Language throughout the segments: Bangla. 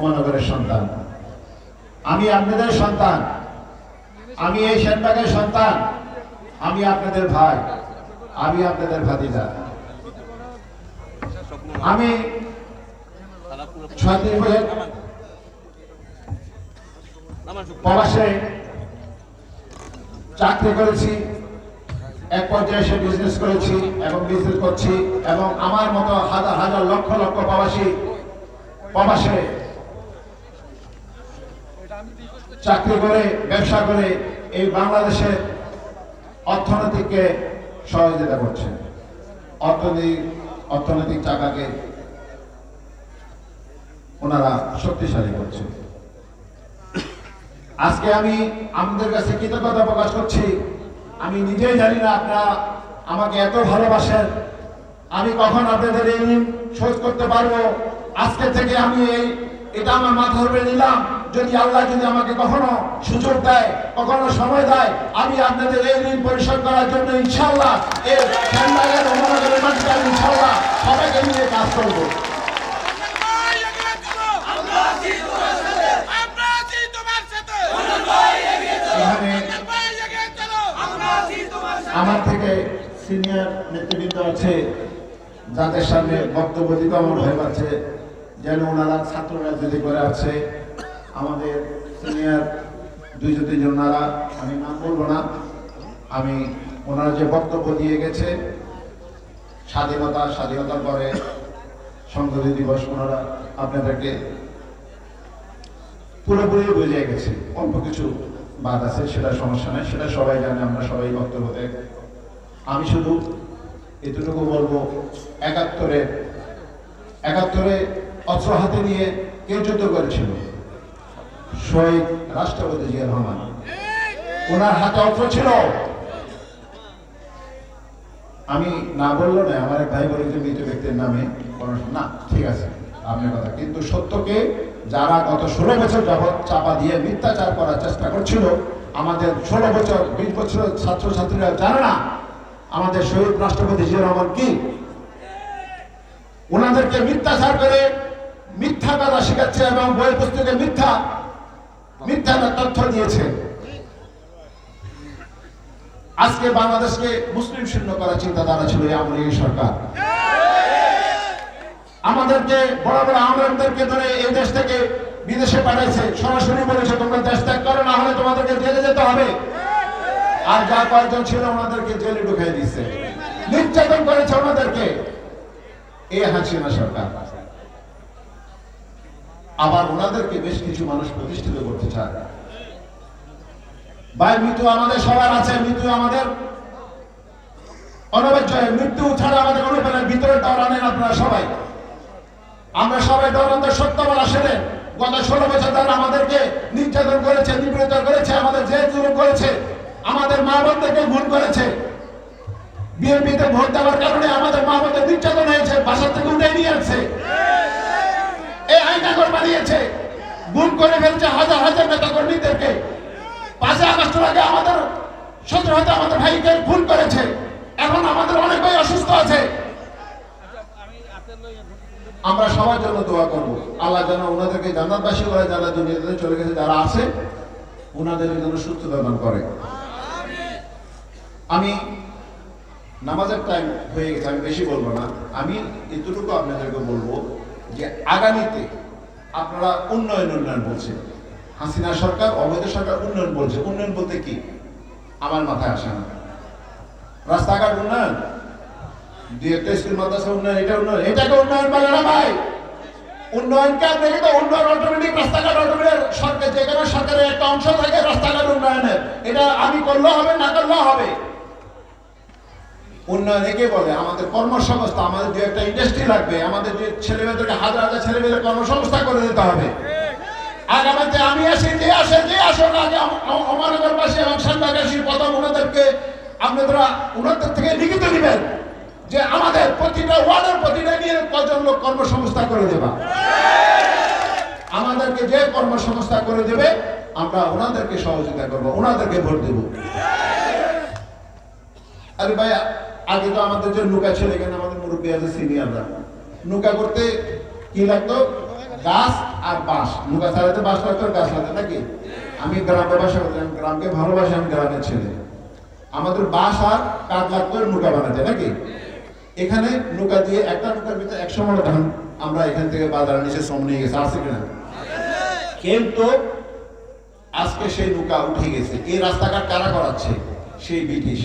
ওমানগরের সন্তান। আমি আপনাদের সন্তান। আমি এই সেনবাগের সন্তান। আমি আপনাদের ভাই। আমি আপনাদের ভাতিজা। আমি ছয়ত্রিশ বছর প্রবাসে চাকরি করেছি, এক পর্যায়ে সে বিজনেস করেছি এবং বিজনেস করছি এবং আমার মতো হাজার হাজার লক্ষ লক্ষ প্রবাসী প্রবাসে চাকরি করে, ব্যবসা করে এই বাংলাদেশের অর্থনীতিকে সহযোগিতা করছে অর্থনৈতিক অর্থনৈতিক চাকাকে ওনারা শক্তিশালী করছে আজকে আমি আমাদের কাছে কৃতজ্ঞতা প্রকাশ করছি। আমি নিজেই জানি না আপনারা আমাকে এত ভালোবাসেন। আমি কখন আপনাদের এই ঋণ শোধ করতে পারব? আজকে থেকে আমি এই এটা আমার মাথার উপরে নিলাম। যদি আল্লাহ যদি আমাকে কখনো সুযোগ দেয়, কখনো সময় দেয়, আমি আপনাদের এই ঋণ পরিশোধ করার জন্য ইনশাল্লাহ ইনশাল্লাহ সবাইকে নিয়ে কাজ করব। আমার থেকে সিনিয়র নেতৃবৃন্দ আছে, যাদের সামনে বক্তব্য দিতে আমার ভয় পাচ্ছে যেন ওনারা ছাত্র রাজনীতি করে আছে আমাদের সিনিয়র দুইজন তিনজন ওনারা আমি নাম বলব না, আমি ওনারা যে বক্তব্য দিয়ে গেছে, স্বাধীনতা, স্বাধীনতার পরে সংসদীয় দিবস ওনারা আপনাদেরকে পুরোপুরি বুঝে গেছে। অল্প কিছু বাদ আছে, সেটা সমস্যা নেই, সেটা সবাই জানে, আমরা সবাই বক্তব্য দেয় আমি শুধু এতটুকু বলব, একাত্তরে একাত্তরে অস্ত্র হাতে নিয়ে কেউ যুদ্ধ করেছিল। শহীদ রাষ্ট্রপতি জিয়া রহমান। ওনার হাতে অস্ত্র ছিল। আমি না বলল না আমার ভাই বলেছে মৃত ব্যক্তির নামে না, ঠিক আছে, আপনার কথা। কিন্তু সত্যকে যারা গত ষোলো বছর যাবৎ চাপা দিয়ে মিথ্যাচার করার চেষ্টা করছিল, আমাদের ষোলো বছর, বিশ বছরের ছাত্রছাত্রীরা জানে না, আমাদের শহীদ রাষ্ট্রপতি জিয়া রহমান কি? ওনাদেরকে মিথ্যাচার করে মিথ্যা কথা শেখাচ্ছে এবং বই পুস্তকে মিথ্যা মিথ্যা তথ্য দিয়েছে। আজকে বাংলাদেশকে মুসলিম শূন্য করার চিন্তাধারা ছিল সরকার। আমাদেরকে, বড় বড় ধরে এই দেশ থেকে বিদেশে পাঠাইছে। সরাসরি বলেছে, তোমরা দেশ ত্যাগ করো, না হলে তোমাদেরকে জেলে যেতে হবে। আর যা কয়েকজন ছিল ওনাদেরকে জেলে ঢুকাই দিচ্ছে নির্যাতন করেছে ওনাদেরকে। এই হাসিনা সরকার। আবার ওনাদেরকে বেশ কিছু মানুষ প্রতিষ্ঠিত করতে চায়। ভাই, মৃত্যু আমাদের সবার আছে, মৃত্যু আমাদের। মৃত্যু ছাড়া আমাদের ভিতরে আপনারা সবাই। আমরা সবাই সত্য বলা সেরে গত ষোলো বছর ধরে আমাদেরকে নির্যাতন করেছে, নিপীড়িত করেছে, আমাদের জেল জুলুম করেছে, আমাদের মা বোনদেরকে গুণ করেছে। বিএনপিতে ভোট দেওয়ার কারণে আমাদের মা বোনদের নির্যাতন হয়েছে বাসা থেকে উঠে নিয়ে আসছে। এই আইনাগর বানিয়েছে। গুণ করে ফেলছে হাজার হাজার নেতা কর্মীদেরকে পাঁচই আগস্টের আগে আমাদের সতেরো হাজার আমাদের ভাইকে খুন করেছে। এখন আমাদের অনেক ভাই অসুস্থ আছে। আমরা সবার জন্য দোয়া করব। আল্লাহ যেন ওনাদেরকে জান্নাতবাসী করে যারা দুনিয়াতে চলে গেছে, যারা আছে ওনাদের জন্য সুস্থ দান করে। আমি নামাজের টাইম হয়ে গেছে, আমি বেশি বলব না। আমি এতটুকু আপনাদেরকে বলব যে আগামীতে আপনারা উন্নয়ন উন্নয়ন বলছেন। হাসিনা সরকার, অবৈধ সরকার উন্নয়ন বলছে। উন্নয়ন বলতে কি? আমার মাথায় আসে না। রাস্তাঘাট উন্নয়ন? দুই একটা স্কুল, মাদ্রাসা উন্নয়ন, এটা উন্নয়ন। এটাকে উন্নয়ন বলে না ভাই। উন্নয়নকে আপনি কিন্তু? উন্নয়ন অটোমেটিক, রাস্তাঘাট অটোমেটিক। সরকার যেখানে সরকারের একটা অংশ থাকে, রাস্তাঘাট উন্নয়নের। এটা আমি করলেও হবে, না করলেও হবে। উন্নয়ন বলে, আমাদের কর্মসংস্থা, আমাদের যে একটা ইন্ডাস্ট্রি লাগবে, আমাদের যে ছেলেমেয়েদেরকে হাজার হাজার ছেলেমেয়েদের কর্মসংস্থা করে দিতে হবে। আগামীতে আমি আসি, যে আসে, যে আসুক আগে অমরনগর পাশে এবং সান্দাগাছির প্রথম ওনাদেরকে আপনারা ওনাদের থেকে লিখিত দিবেন যে আমাদের প্রতিটা ওয়ার্ডের প্রতিটা নিয়ে কজন লোক কর্মসংস্থা করে দেবা। আমাদেরকে যে কর্মসংস্থা করে দেবে, আমরা ওনাদেরকে সহযোগিতা করব, ওনাদেরকে ভোট দেব। আরে ভাই আগে তো আমাদের যে নৌকা ছিল, এখানে আমাদের মুরব্বী আছে, সিনিয়ররা। নৌকা করতে কি লাগতো? গাছ আর বাঁশ। নৌকা ছাড়াতে বাঁশ লাগতো গাছ লাগতো, নাকি? আমি গ্রামে বাসা করতাম, গ্রামকে ভালোবাসি আমি গ্রামের ছেলে। আমাদের বাঁশ আর কাঠ লাগতো নৌকা বানাতে, নাকি? এখানে নৌকা দিয়ে একটা নৌকার ভিতরে একশো মনে ধান আমরা এখান থেকে বাজারে নিচে শ্রম নিয়ে গেছে, আছে কিনা? কিন্তু আজকে সেই নৌকা উঠে গেছে। এই রাস্তাঘাট কারা করাচ্ছে? সেই ব্রিটিশ।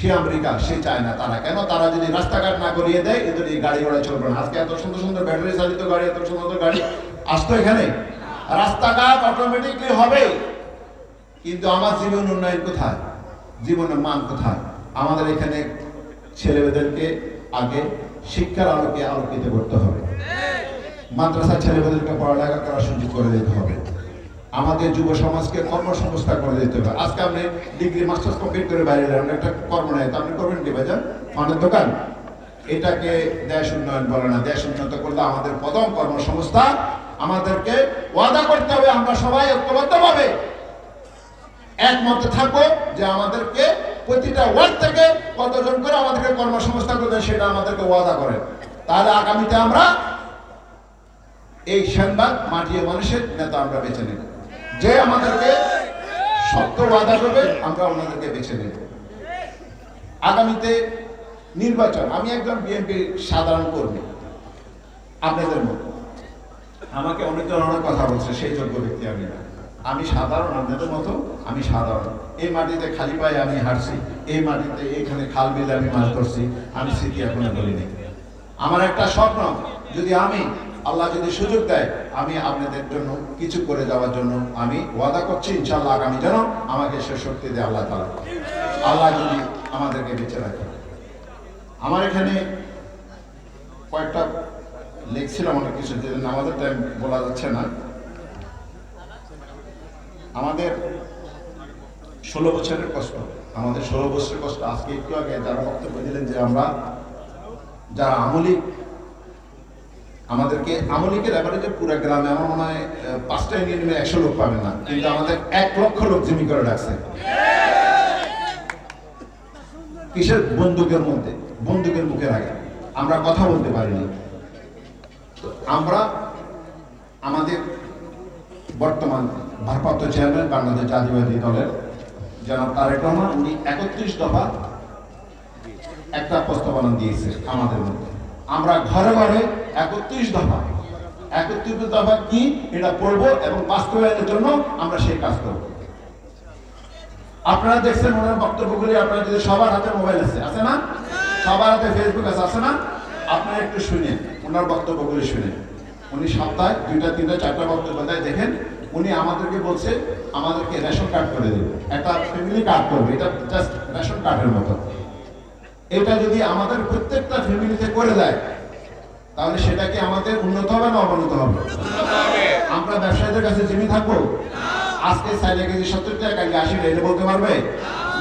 সে আমেরিকা সে চায়না, তারা। কেন? তারা যদি রাস্তাঘাট না করিয়ে দেয়, এদের এই গাড়ি ঘোড়া চলবে না। আজকে এত সুন্দর সুন্দর ব্যাটারি চালিত গাড়ি, এত সুন্দর সুন্দর গাড়ি। আসতো এখানে? রাস্তাঘাট অটোমেটিকলি হবে। কিন্তু আমার জীবন উন্নয়ন কোথায়? জীবনের মান কোথায়? আমাদের এখানে ছেলেমেয়েদেরকে আগে শিক্ষার আলোকে আলোকিত করতে হবে। মাদ্রাসা ছেলেমেয়েদেরকে পড়ালেখা করার সুযোগ করে দিতে হবে। আমাদের যুব সমাজকে কর্মসংস্থান করে দিতে হবে। আজকে আপনি ডিগ্রি মাস্টার্স কমপ্লিট করে বাইরে এলেন একটা কর্ম তো আপনি করবেন কি বাজার ফানের দোকান। এটাকে দেশ উন্নয়ন বলে না, দেশ উন্নত করলে আমাদের প্রথম কর্মসংস্থান আমাদেরকে ওয়াদা করতে হবে, আমরা সবাই ঐক্যবদ্ধভাবে একমত থাকব যে আমাদেরকে প্রতিটা ওয়ার্ড থেকে কতজন করে আমাদেরকে কর্মসংস্থান করবে সেটা আমাদেরকে ওয়াদা করেন তাহলে আগামীতে আমরা এই সংবাদ মাটিয়ে মানুষের নেতা আমরা বেছে নেব। যে আমাদেরকে সত্য ওয়াদা করবে আমরা ওনাদেরকে বেছে নেব। আগামীতে নির্বাচন আমি একজন বিএনপি সাধারণ কর্মী। আপনাদের মতো? আমাকে অনেকে অনেক কথা বলছে সেই যোগ্য ব্যক্তি আমি না। আমি সাধারণ আপনাদের মতো? আমি সাধারণ। এই মাটিতে খালি পায়ে আমি হাঁটছি এই মাটিতে এখানে খাল বিলে আমি মাছ ধরছি আমি স্মৃতি এখনও বলিনি। আমার একটা স্বপ্ন যদি আমি আল্লাহ যদি সুযোগ দেয়, আমি আপনাদের জন্য কিছু করে যাওয়ার জন্য আমি ওয়াদা করছি ইনশাল্লাহ আগামী যেন আমাকে সে শক্তি দেয় আল্লাহ তালা আল্লাহ যদি আমাদেরকে বেঁচে রাখে। আমার এখানে কয়েকটা লিখছিলাম অনেক কিছু আমাদের টাইম বলা যাচ্ছে না। আমাদের ষোলো বছরের কষ্ট। আমাদের ষোলো বছরের কষ্ট। আজকে একটু আগে যারা বক্তব্য দিলেন যে আমরা যারা আমলিক আমাদেরকে, আমলিকের যে পুরো গ্রামে আমার মনে হয় পাঁচটা ইউনিয়নে একশো লোক পাবে না। কিন্তু আমাদের এক লক্ষ লোক জিমি করে রাখছে। কিসের বন্দুকের মধ্যে? বন্দুকের মুখের আগে। আমরা কথা বলতে পারিনি। আমরা, আমাদের বর্তমান ভারপ্রাপ্ত চেয়ারম্যান বাংলাদেশ জাতীয়বাদী দলের জনাব তারেক রহমান, উনি একত্রিশ দফা একটা প্রস্তাবনা দিয়েছে আমাদের মধ্যে। আমরা ঘরে ঘরে একত্রিশ দফা। একত্রিশ দফা কি? এটা পড়ব এবং বাস্তবায়নের জন্য আমরা সেই কাজ করব। আপনারা দেখছেন ওনার বক্তব্যগুলি, আপনারা যদি সবার হাতে মোবাইল আছে আছে না? সবার হাতে ফেসবুক আছে আছে না? আপনারা একটু শুনেন, ওনার বক্তব্যগুলি শুনেন। উনি সপ্তাহে দুইটা, তিনটা, চারটা বক্তব্য দেয়, দেখেন উনি আমাদেরকে বলছে, আমাদেরকে রেশন কার্ড করে দেবে। একটা ফ্যামিলি কার্ড করবে, এটা জাস্ট রেশন কার্ডের মতো। এটা যদি আমাদের প্রত্যেকটা ফ্যামিলিতে করে দেয়, তাহলে সেটা কি আমাদের উন্নত হবে না অবনত হবে? আমরা ব্যবসায়ীদের কাছে জমি থাকব? আজকে চাইলে কেজি সত্তর টাকা, কালকে আশি বলতে পারবে?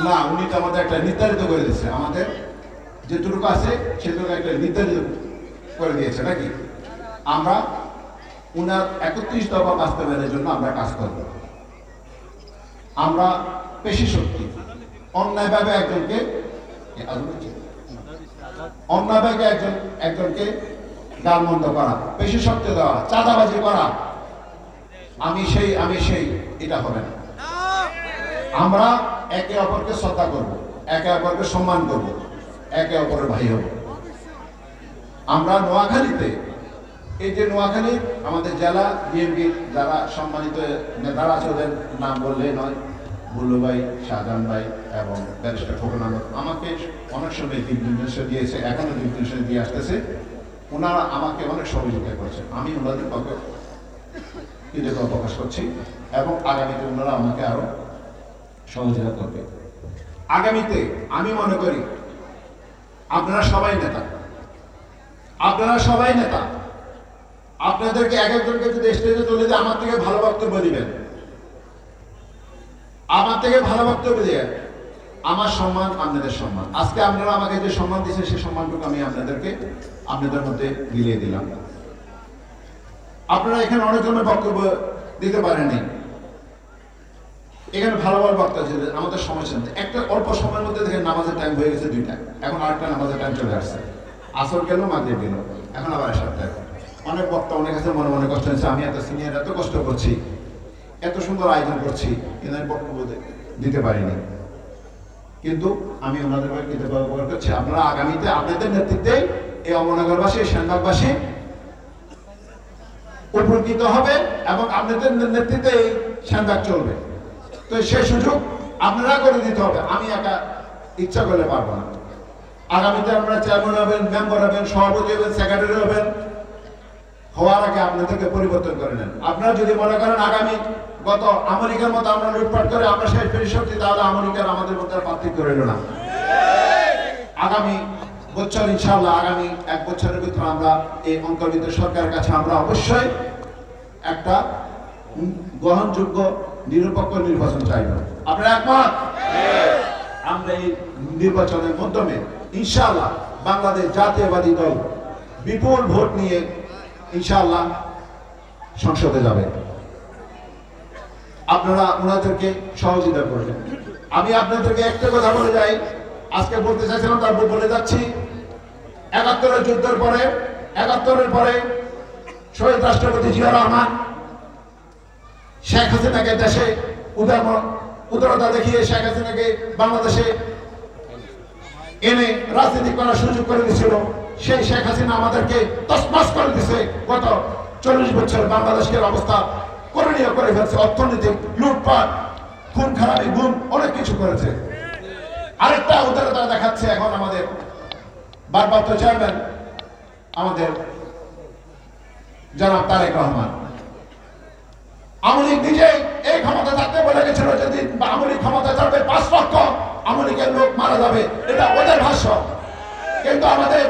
না, উনি তো আমাদের একটা নির্ধারিত করে দিচ্ছে আমাদের যেটুকু আছে, সেটুকু একটা নির্ধারিত করে দিয়েছে, নাকি? আমরা উনার একত্রিশ দফা বাস্তবায়নের জন্য আমরা কাজ করব। আমরা পেশি শক্তি, অন্যায়ভাবে একজনকে আজকে একজন, একজনকে গালমন্দ করা, পেশি শক্তি দেওয়া, চাঁদাবাজি করা। আমি সেই আমি সেই, এটা হবে না। আমরা একে অপরকে শ্রদ্ধা করব, একে অপরকে সম্মান করব, একে অপরের ভাই হব। আমরা নোয়াখালীতে, এই যে নোয়াখালী, আমাদের জেলা বিএনপির যারা সম্মানিত নেতারা আছে, ওদের নাম বললে নয়। বুল্লু ভাই ভাই এবং ব্যারিস্টার খোকন আহমদ আমাকে অনেক সময় দিক নির্দেশ দিয়েছে, এখনও দিক দিয়ে আসতেছে। ওনারা আমাকে অনেক সহযোগিতা করেছে আমি ওনাদের পক্ষে কৃতজ্ঞতা প্রকাশ করছি এবং আগামীতে ওনারা আমাকে আরও সহযোগিতা করবে। আগামীতে আমি মনে করি আপনারা সবাই নেতা। আপনারা সবাই নেতা। আপনাদেরকে এক একজনকে যদি স্টেজে তুলে দিয়ে আমার থেকে ভালো বক্তব্য দিবেন। আমার থেকে ভালো বক্তব্য দিয়ে আমার সম্মান, আপনাদের সম্মান। আজকে আপনারা আমাকে যে সম্মান দিয়েছেন সেই সম্মানটুকু আমি আপনাদেরকে, আপনাদের মধ্যে মিলিয়ে দিলাম। আপনারা এখানে অনেক ধরনের বক্তব্য দিতে পারেননি। এখানে ভালো ভালো বক্তা ছিল, আমাদের সমস্যা নেই একটা অল্প সময়ের মধ্যে দেখেন নামাজের টাইম হয়ে গেছে দুইটা। এখন আরেকটা নামাজের টাইম চলে আসছে। আসর গেল, মাগরিব গেল। এখন আবার এসব টাইম অনেক বক্তা, অনেক আছে মনে মনে কষ্ট হয়েছে। আমি এত সিনিয়র এত কষ্ট করছি। এত সুন্দর আয়োজন করছি, কিন্তু আমি বক্তব্য দিতে পারিনি। কিন্তু আমি ওনাদের কৃতজ্ঞতা করছি। আপনারা আগামীতে আপনাদের নেতৃত্বে এই অমরনগরবাসী সেনবাগবাসী উপকৃত হবে এবং আপনাদের নেতৃত্বে এই সেনবাগ চলবে। তো সেই সুযোগ আপনারা করে দিতে হবে। আমি একা ইচ্ছা করলে পারব না। আগামীতে আপনারা চেয়ারম্যান হবেন, মেম্বার হবেন, সভাপতি হবেন, সেক্রেটারি হবেন হওয়ার আগে আপনাদেরকে পরিবর্তন করে নেন। আপনারা যদি মনে করেন আগামী গত আমেরিকার মতো আমরা লুটপাট করে আমরা শেষ পেরি শক্তি, তাহলে আমেরিকার আমাদের মধ্যে পার্থক্য রইল না। আগামী বছর ইনশাল্লাহ আগামী এক বছরের ভিতরে আমরা এই অন্তর্বিত সরকারের কাছে আমরা অবশ্যই একটা গ্রহণযোগ্য, নিরপেক্ষ নির্বাচন চাইব। আপনারা একমত? আমরা এই নির্বাচনের মাধ্যমে ইনশাল্লাহ বাংলাদেশ জাতীয়বাদী দল বিপুল ভোট নিয়ে ইনশাআল্লাহ সংসদে যাবে। আপনারা ওনাদেরকে সহযোগিতা করবেন। আমি আপনাদেরকে একটা কথা বলে যাই। আজকে বলতে চাইছিলাম, তারপর বলে যাচ্ছি। একাত্তরের যুদ্ধের পরে, একাত্তরের পরে শহীদ রাষ্ট্রপতি জিয়া রহমান শেখ হাসিনাকে দেশে উদার উদারতা দেখিয়ে শেখ হাসিনাকে বাংলাদেশে এনে রাজনীতি করার সুযোগ করে দিয়েছিল। সেই শেখ হাসিনা আমাদেরকে তসমাস করে দিছে। গত চল্লিশ বছর বাংলাদেশের অবস্থা করণীয় করে ফেলছে। অর্থনৈতিক লুটপাট, খুন, খারাপি, গুম, অনেক কিছু করেছে। আরেকটা উদারতা দেখাচ্ছে এখন আমাদের ভারপ্রাপ্ত চেয়ারম্যান, আমাদের জনাব তারেক রহমান। আমলিক নিজেই এই ক্ষমতা থাকতে বলে গেছিল যদি আমলিক ক্ষমতা থাকবে পাঁচ লক্ষ আমলিকের লোক মারা যাবে। এটা ওদের ভাষ্য। কিন্তু আমাদের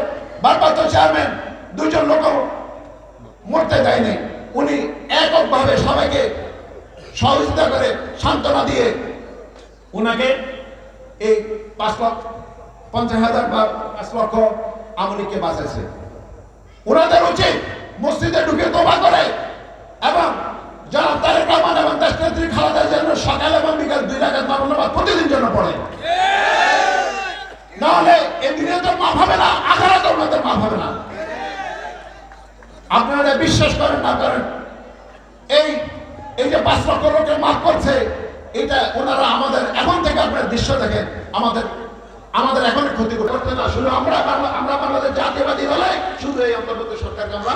ভারপ্রাপ্ত চেয়ারম্যান দুজন লোক মরতে দেয়নি। উনি এককভাবে সবাইকে সহযোগিতা করে সান্ত্বনা দিয়ে উনাকে এই পাঁচ লক্ষ পঞ্চাশ হাজার বা পাঁচ লক্ষ আমলিককে বাঁচাইছে ওনাদের উচিত মসজিদে ঢুকে তোবা করে এবং যারা তারেক রহমান এবং দেশনেত্রী খালেদা যেন সকাল এবং বিকাল দুই রাখাত নামাজ প্রতিদিন জন্য পড়ে। নাহলে এই দিনে তো মাফ হবে না আখারা তোর মধ্যে মাফ হবে না। আপনারা বিশ্বাস করেন না, করেন। এই এই যে পাঁচ লক্ষ লোকে মাফ করছে, এটা ওনারা আমাদের এখন থেকে আপনার দৃশ্য দেখেন, আমাদের আমাদের এখন ক্ষতি করতে না শুধু আমরা আমরা বাংলাদেশ জাতীয়বাদী হলে শুধু এই অন্তর্গত সরকারকে আমরা